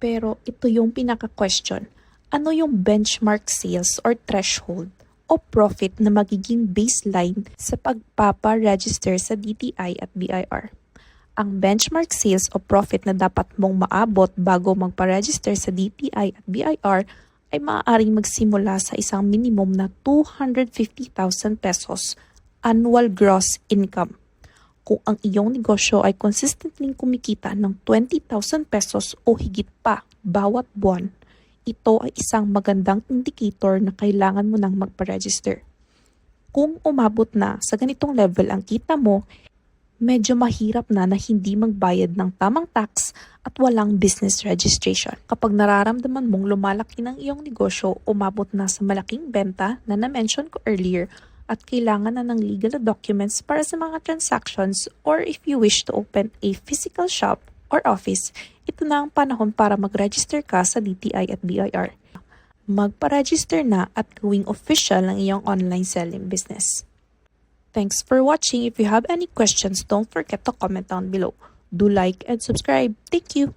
Pero ito yung pinaka-question. Ano yung benchmark sales or threshold o profit na magiging baseline sa pagpapa-register sa DTI at BIR? Ang benchmark sales o profit na dapat mong maabot bago magpa-register sa DTI at BIR ay maaaring magsimula sa isang minimum na 250,000 pesos annual gross income. Kung ang iyong negosyo ay consistently kumikita ng 20,000 pesos o higit pa bawat buwan, ito ay isang magandang indicator na kailangan mo nang magpa-register. Kung umabot na sa ganitong level ang kita mo, medyo mahirap na na hindi magbayad ng tamang tax at walang business registration. Kapag nararamdaman mong lumalaki ng iyong negosyo, umabot na sa malaking benta na na-mention ko earlier at kailangan na ng legal documents para sa mga transactions or if you wish to open a physical shop or office, ito na ang panahon para mag-register ka sa DTI at BIR. Magpa-register na at gawing official ang iyong online selling business. Thanks for watching. If you have any questions, don't forget to comment down below. Do like and subscribe. Thank you.